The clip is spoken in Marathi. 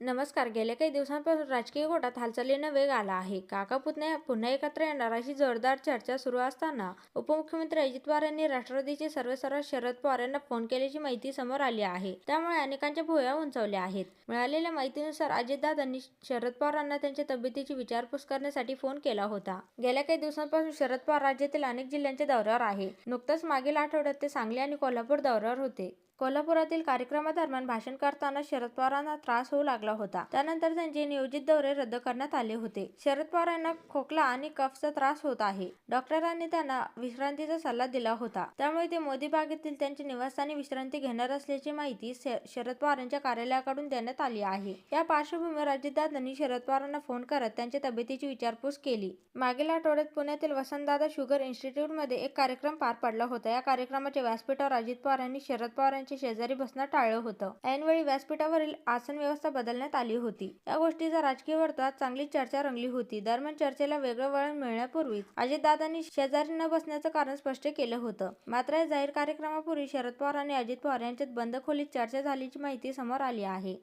नमस्कार. गेल्या काही दिवसांपासून राजकीय गोटात हालचालींना वेग आला आहे. काका पुतण्या पुन्हा एकत्र येणार अशी जोरदार चर्चा सुरू असताना उपमुख्यमंत्री अजित पवार यांनी राष्ट्रवादीचे सर्वेसर्वा शरद पवार यांना फोन केल्याची माहिती समोर आली आहे. त्यामुळे अनेकांच्या भुया उंचावल्या आहेत. मिळालेल्या माहितीनुसार अजितदादांनी शरद पवारांना त्यांच्या तब्येतीची विचारपूस करण्यासाठी फोन केला होता. गेल्या काही दिवसांपासून शरद पवार राज्यातील अनेक जिल्ह्यांच्या दौऱ्यावर आहे. नुकतंच मागील आठवड्यात ते सांगली आणि कोल्हापूर दौऱ्यावर होते. कोल्हापुरातील कार्यक्रमादरम्यान भाषण करताना शरद पवारांना त्रास होऊ लागला होता. त्यानंतर त्यांचे नियोजित दौरे रद्द करण्यात आले होते. शरद पवार यांना खोकला आणि कफचा त्रास होत आहे. डॉक्टरांनी त्यांना विश्रांतीचा सल्ला दिला होता. त्यामुळे ते मोदी बागेतील त्यांच्या निवासस्थानी विश्रांती घेणार असल्याची माहिती श- शरद पवार यांच्या कार्यालयाकडून देण्यात आली आहे. या पार्श्वभूमीवर अजितदादांनी शरद पवारांना फोन करत त्यांच्या तब्येतीची विचारपूस केली. मागील आठवड्यात पुण्यातील वसंतदादा शुगर इन्स्टिट्यूटमध्ये एक कार्यक्रम पार पडला होता. या कार्यक्रमाच्या व्यासपीठावर अजित पवार यांनी शरद पवार यांच्या शेजारी बसणं टाळलं होतं. ऐनवेळी व्यासपीठावरील आसन व्यवस्था बदलण्यात आली होती. या गोष्टीचा राजकीय वर्तुळात चांगली चर्चा रंगली होती. दरम्यान चर्चेला वेगळं वळण मिळण्यापूर्वीच अजितदादांनी शेजारी न बसण्याचं कारण स्पष्ट केलं होतं. मात्र या जाहीर कार्यक्रमापूर्वी शरद पवार आणि अजित पवार यांच्यात बंद खोलीत चर्चा झाल्याची माहिती समोर आली आहे.